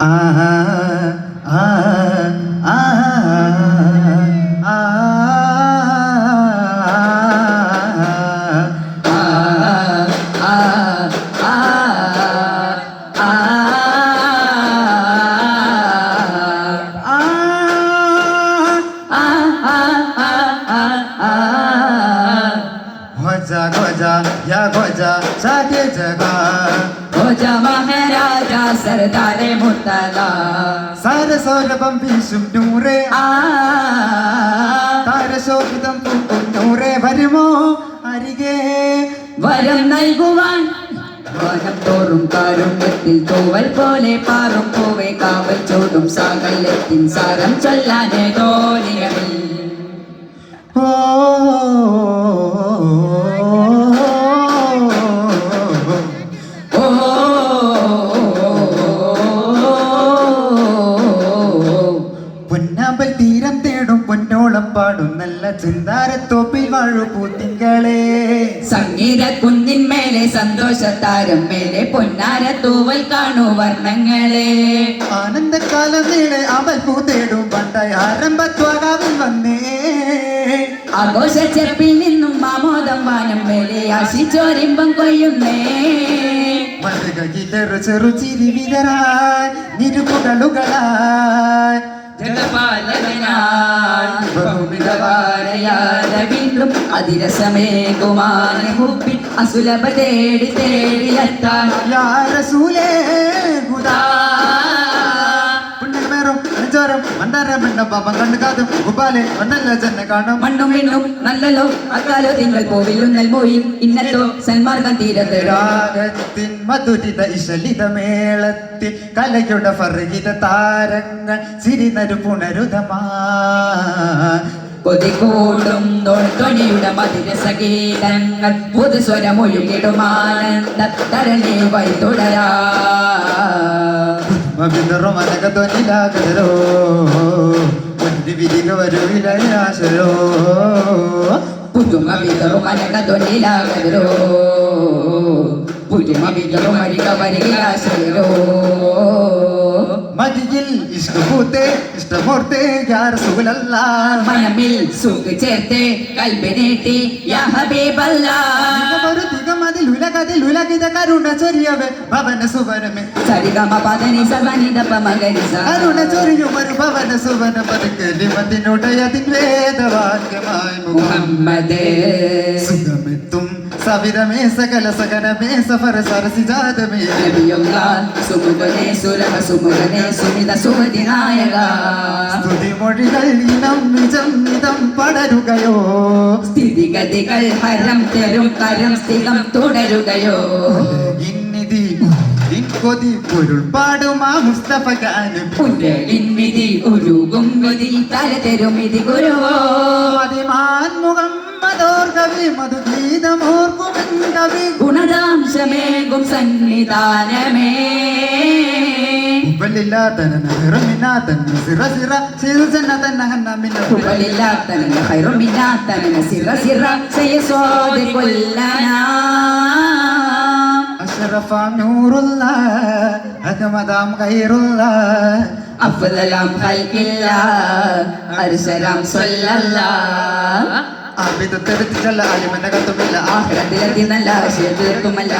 ആ ആ. സർദാരെ മുത്തല സാര സൗരഭം വീശും നൂറേ. താരശോഭിതം പൂക്കും നൂറേ. വരുമോ അരികെ? വരം നൽകുവാൻ. ോറും തോറും കാരുണ്യത്തിൽ തൂവൽ പോലെ പാറും പൂവെ കാവൽ ചോടും സാകല്യത്തിൻ സാരം ചൊല്ലാനേ തോലിയ ഓ. ചിന്താരത്തോപ്പിൽ വാഴു പൂത്തിങ്കളെ. സംഗീത കുന്നിന്മേലെ സന്തോഷത്താരം മേലെ പൊന്നാര തൂവൽ കാണൂ വർണങ്ങളെ. ആനന്ദക്കാലം നീളെ അവൽ പൂതേടും പണ്ട പണ്ടായി ആരംഭത്വാകാവിൽ വന്നേ. ആഘോഷ ചെപ്പിൽ നിന്നും മാമോദം വാനം മേലെ ആശിച്ചോരിമ്പം കൊയ്യുന്നേ. മറുകയിലൊരു ചെറു ചിരി വിതരാൻ നിരുമുകളുകളായി ജഗപാലകനാൻ അതിരസമേ കുമാരി ഹുബിൻ അസുലഭ തേടി തേടിയെത്താൻ യാ മന്ദാര മണ്ണം പാപം കണ്ടു കാതും. ഉപാലെ ഒന്നല്ല ചെന്നെ കാണും. മണ്ണും വിണ്ണും നല്ലല്ലോ. അക്കാലോ തിങ്കൾ പോവിലും പോയി. ഇന്നത്തോ സന്മാർഗം തീരത്ത് രാഗത്തിൻ മധുരിത ഇശലിത മേളത്തിൽ കലയുടെ ഫർഹിത താരങ്ങൾ സിരിനരു പുണരുതമാ കൊതികൂടും മധുര സഗീതങ്ങൾ പുതുസ്വരമൊഴുകിടുമാനന്ദ തരണി വൈ തുടരാ മനകത്വനിലാകരോ ഒരു വിരിക വരു വിലയാശരോ പുതുമ വിതറും അനകതൊനിലാകരോ പുതുമ വിതറും മരിക വരികയാശരോ മതിയിൽ ഇഷ്ടപൂത്തേ ഇഷ്ടമൂർത്തേ യാർ സുഖലല്ല മനമിൽ സുഖ ചേർത്ത് കൽബിനേട്ടി യാ ഹബീബല്ലാ ഉലകതിൽ ഉലകിത കരുണ ചൊരിയവേ ഭവന സുവനമേ. സരിഗമ പദനി സവനിതപ മകരിസ. കരുണ ചൊരിയും ഒരു ഭവന സുവന പതുക്കലിമത്തിനുടയതിൻ വേദവാക്യമായി മുഖം. മുഹമ്മദ്. സവിതമേ സകല സകലമേ സഫര സരസിജാതമേ സ്തുതിമൊഴികൾ ഇനം നിജം പടരുകയോ. സ്ഥിതിഗതികൾ ഹരം തരും കരം സ്ഥിരം തുടരുകയോ. ഇൻകൊതി പൊരുൾ പാടുമാ മുസ്തഫ ഗാനം പുനരിൻവിധി ഉരുകും വിധി തലതെരും വിധി ഗുരുവോ മതിമാൻ മുഹമ്മദോർ കവി മധുഗീതമോർക്കുമെൻ കവി. ഗുണദാംശമേകും സന്നിധാനമേ. സിറ സിറ സിറ സിറ കൊല്ലനാ. അഷറഫ നൂറുള്ള അഹമദാം ഖൈറുള്ള അഫ്ദലാം ഖൽഖില്ല അർശലാം സ്വല്ലല്ലാ. ആബിദത്തെടുത്ത് ചല്ല അലിമനകത്തുമില്ല ആഖിറത്തിലെത്തി നല്ല ആശയത്തിലെത്തുമല്ല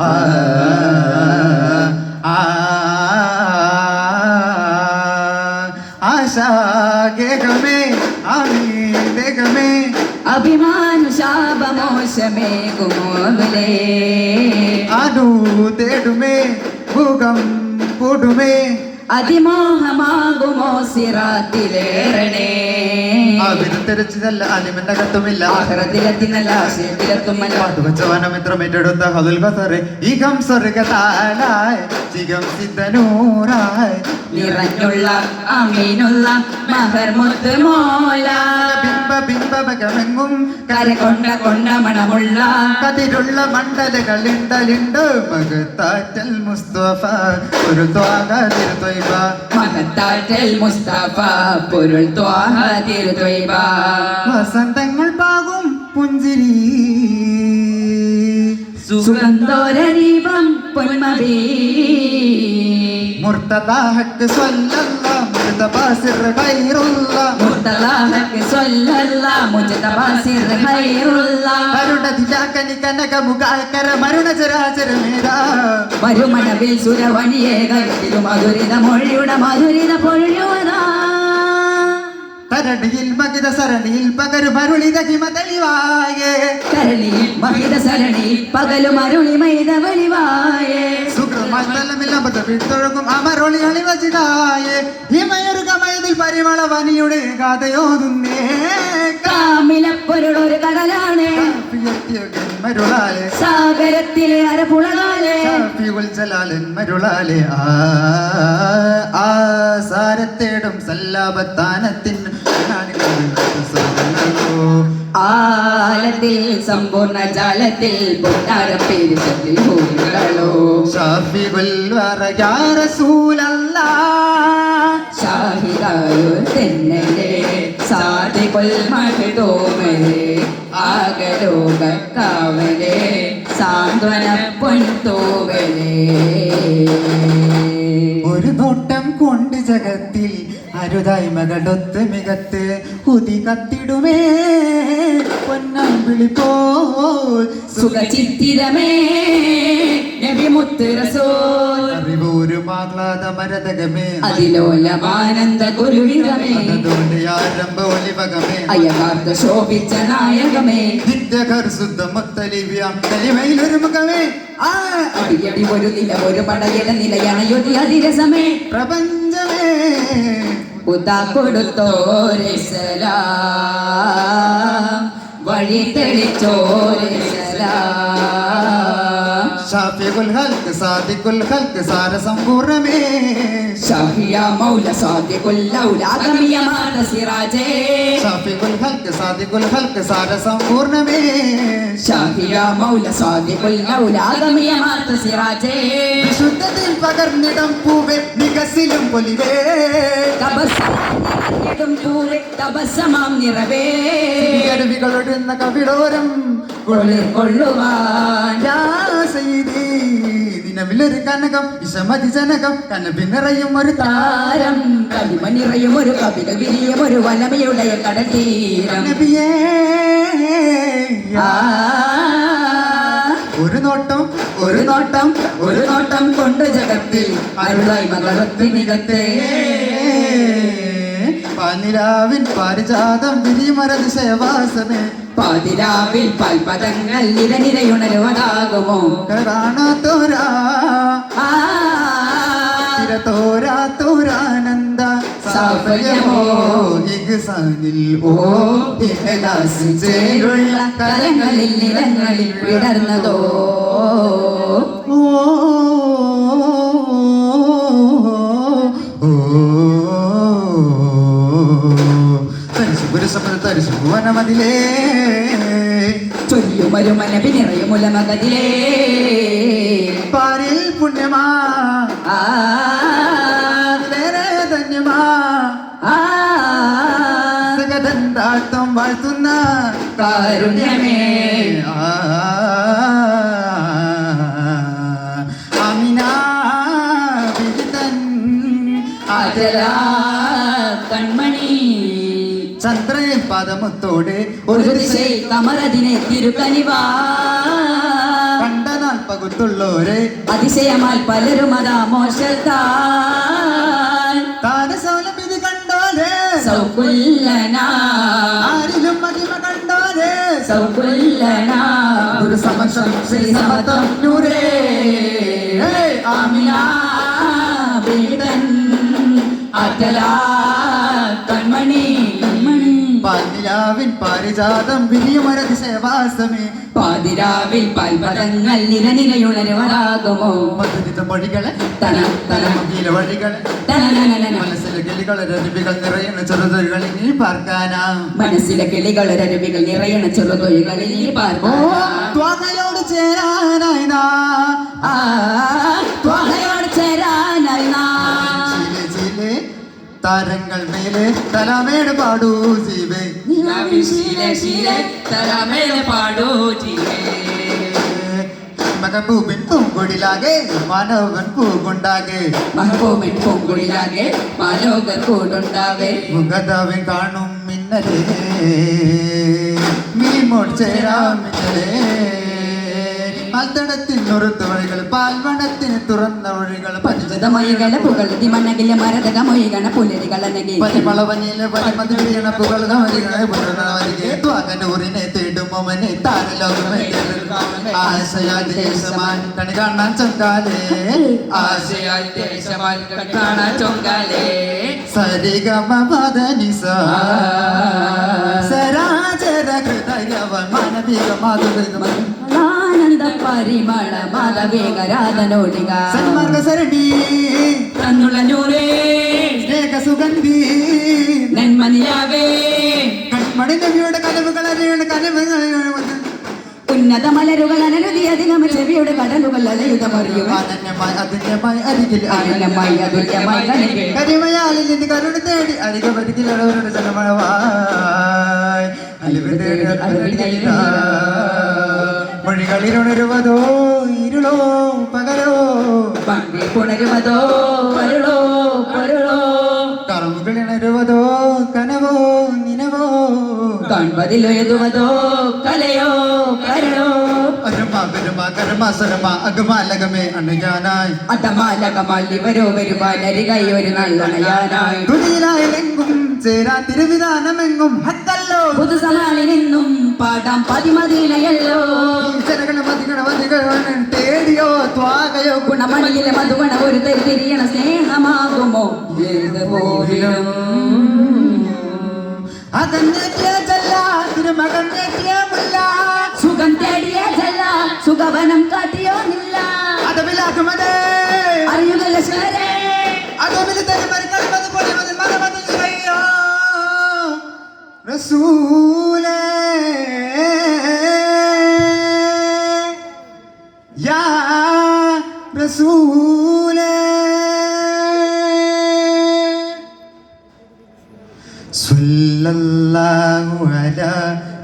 ആ ആ ആശാഗമേ ആമീതഗമേ അഭിമാനു ശാപമോശമേ കുമോബലേ അനു തേടുമേ ഭൂകം കൂടുമേ അതിമോഹമാകുമോ സിറാത്തിലേറണേ. അലിമിന്റെ കത്തുമില്ല. ഹതുൽ ചികം സിദ്ധനൂറായ്. നിറഞ്ഞുള്ള അമീനുള്ള മോല. കരകൊണ്ട കൊണ്ട മണമുള്ള. കതിരുള്ള മണ്ഡലകളുണ്ടലുണ്ട്. മകത്താറ്റൽ മുസ്തഫ പൊരുൾ ത്വാഹ വസന്തങ്ങൾ പാകും പുഞ്ചിരി. സുഗന്ധോരീപം പൊന്മതി. മുർത്തദാഹക്ക് സ്വല്ലല്ല മുർത്തബാസിർ ഖൈറുള്ള. മുർത്തദാഹക്ക് സ്വല്ലല്ല മുജ്തബ സിർ ഖൈറുള്ള. കരുണതിലാക്കനി കനക മുഖാക്കര മരുണ ചരാചരമേത വരുമണവിൽ സുരവണിയെ കരുതിരു മധുരിത മൊഴിയുടെ മധുരിത പൊഴിയുവതാ തരണിയിൽ മകിത സരണിയിൽ പകരു മരുളി തകിമ തെളിവായേ. കരളിയിൽ മകിത സരണിയിൽ പകലും മരുളി മൈത വെളിവായേ സുഖമായി തലമില്ലമ്പത് അളി അമരൊളി അളിവചിതായേ ഹിമയൊരുകമയതിൽ പരിമള വനിയുടെ കഥയോതുന്നേ കാമിലപ്പൊരുളൊരു കടലാണ്. മരുളാലെ സാഗരത്തിലെ അരപുളകാലെ. ഷാഫിഉൽ ജലാലൻ മരുളാലെ ആ ആ സാരത്തേടും സല്ലാപത്താനത്തിൻ ആലത്തിൽ സമ്പൂർണ ജാലത്തിൽ റസൂലല്ലാ. തെന്നലെ സാന്ത്വന പൊൻതോവലേ. ഒരു നോട്ടം കൊണ്ട് ജഗത്തിൽ അരുതായ്മകളൊത്ത് മികത്ത് ഉതി കത്തിടുമേ. പൊന്നം പോൽ സുഖചിത്തിരമേ. നബി മുത്ത് റസൂൽ അറിവൂരും ആഹ്ലാദ മരതകമേ. അതിലോലമാനന്ദ ഗുരുവിതമേ അതുകൊണ്ട് ആരംഭ ഒലിവകമേ. അയകാർത്ത ശോഭിച്ച നായകമേ. നിത്യകർ ശുദ്ധ മുത്തലിവ്യാം കലിമയിലൊരു മുഖമേ ആ അടിയടി ഒരു നില ഒരു പടയുടെ നിലയാണ് യോതി അതിരസമേ. പ്രപഞ്ചമേ. ഉദാ കൊടുത്തോരെ സലാം. വഴി തെളിച്ചോരെ സലാം. ഷാഫിഖുൽ ഹൽക്ക് സാദിഖുൽ ഹൽക്ക് സാരസമ്പൂർണമേ ഷാഹിയ മൗല സാദിഖുൽ ഔലാദമിയ മാത സിറാജേ ഷാഫിഖുൽ ഹൽക്ക് സാദിഖുൽ ഹൽക്ക് സാരസമ്പൂർണമേ ഷാഹിയ മൗല സാദിഖുൽ ഔലാദമിയ മാത സിറാജേ വിശുദ്ധത്തിൽ പകർന്നിടം പൂവേ നികസിലും പൊലിവേ. തപസ്സമാം നിറവേ. കവിടോരം കൊള്ളുവാൻ ചെയ്തി. ദിനവിലൊരു കനകം വിഷമതി ജനകം കനബി നിറയും ഒരു താരം. കവിമ നിറയും ഒരു കവിത വിരിയും ഒരു വലമയുടെ കടൽ തീരം. ഒരു നോട്ടം ഒരു നോട്ടം ഒരു നോട്ടം കൊണ്ട് ജഗത്തിൽ അരുളായി മകളത്തി നികത്തേ. പനിരാവിൻ പാരിജാതം വിരിമരതിശയവാസമേ പാതിരാവിൽ പൽപദങ്ങൾ നിരനിരയുണരുവതാകുമോ? കാണാത്തോരാ ആ. തിരത്തോരാത്തോരാനന്ദ സാഫല്യമോ ഇഗ്സാനിൽ ഓ ഇഖ്ലാസ് ചേരുള്ള കലങ്ങളിൽ നിലങ്ങളിൽ വിടർന്നതോ? ഓ തരിശു പുരുഷപ്പത് തരിശു ഭുവനമതിലേ ചൊല്ലുമരുമന പിനിറയുമുലമകതിലേ പാരിൽ പുണ്യമാ. ആ. ധന്യമാ. ആ. സകതന്താട്ടം വാഴ്ത്തുന്ന കാരുണ്യമേ. പദമുത്തോടെ ഒരു ദിശയിൽ കമറതിനെ തിരുക്കനിവാ. കണ്ട നാൾ പകുത്തുള്ളോരെ അതിശയമാൽ പലരും അതാ മോശത്താൽ താരസോലം ഇത് കണ്ടോരെ? സൗകുല്ലനാ. ആരിലും മഹിമ കണ്ടോരെ? സൗകുല്ലനാ. ഒരു സമക്ഷം ശ്രീ സമത്വം നൂരേ ആമിനാ അറ്റലാ പാരിജാതം വിരിയുമരതിശയവാസമേ പാതിരാവിൽ പാൽപദങ്ങൾ നിരനിരയുണരുവരാകുമോ മധുരിത വഴികളെ തന തന മകീല വഴികളെ. മനസ്സിലെ കിളികളെ രവികൾ നിറയുന്ന ചെറുതൊഴികൾ ഇനി പാർക്കാനാ. മനസ്സിലെ കിളികൾ രവികൾ നിറയണ ചെറുതൊഴികളിൽ നീ പാർക്കാനാ. പാർക്കാം ത്വകയോട് ചേരാനായി നാ. ആ, താരങ്ങൾ മേലെ തലമേട് പാടൂ ജീവേ. തലമേലെ പാടൂ ജീവേ. മകബൂബിൻ പൂങ്കൊടിലാകെ മാനവൻ പൂകൊണ്ടാകെ മഹബൂബിൻ പൂങ്കുടിലാകെ മാലോകർ കൂടുണ്ടാവേ മുഖതാവൻ കാണും മിന്നലേ. മീമോട് ചേരാം മിന്നലേ. പാൽത്തടത്തിനുറുത്ത് വഴികൾ പാൽവണത്തിന് തുറന്ന വഴികൾ പരിചിത മൊഴികളെ പുകഴ്ത്തി മണ്ണകിലെ മരതക ത്വാകനൂറിനെ തേടും താരലോകമേ ആശയാദേശമാൻ കണി കാണാൻ ചങ്കാലേ. സരിഗമ സരാചര പരിമള മാധവേകരാധനോടിക സന്മാർഗ സരണി തന്നുളഞ്ഞൂരേ സ്നേഹ സുഗന്ധി നെന്മനിയാവേ. കൺമണി നബിയുടെ കനവുകൾ അറിയണ കനവുകൾ ഉന്നത മലരുകൾ അനരുതിയധികം ചെവിയുടെ കടലുകൾ. കരിമയാലിൽ നിന്ന് കരുണ തേടി അരിക പരികിലവരുടെ ജനമഴവായി അലിവ് തേടി മൊഴികളിലുണരുവതോ ഇരുളോ പകലോ? പണ്ടേ പുണരുവതോ പരുളോ പരുളോ കറവുകളിണരുവതോ കനവോ നിനവോ? കാൺപതിലെഴുതുവതോ കലയോ കരളോ അരുമ പെരുമ കരമ സ്വരമ അകമാലകമേ അണയാനായി. വരോ ഒരു നല്ലണയാനായി. ചേരാ തിരുവിധാനമെങ്കും ഹത്തല്ലോ പുതുസമാളിനെന്നും പാടാം പതിമതിനയല്ലോ തേടിയോ ത്വാകയോ ഗുണമണിയിലെ മധുഗണ ഒരു തിരിയണ സ്നേഹമാകുമോ? അകന്നേറ്റിയ ചല്ല തിരുമകന്നേറ്റിയ മുല്ല. സുഖം തേടിയ ജല സുഖവനം കാട്ടിയോ നില്ല. അതവിലാക്കുമതേ അറിയുക ലക്ഷ്മരേ അതവിൽ തരുമരുക്കൾ അതുപോലെ رسولا. يا رسولا. صلى الله على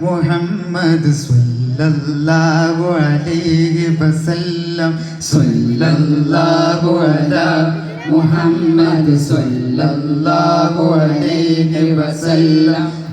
محمد صلى الله عليه وسلم. صلى الله على محمد صلى الله عليه وسلم.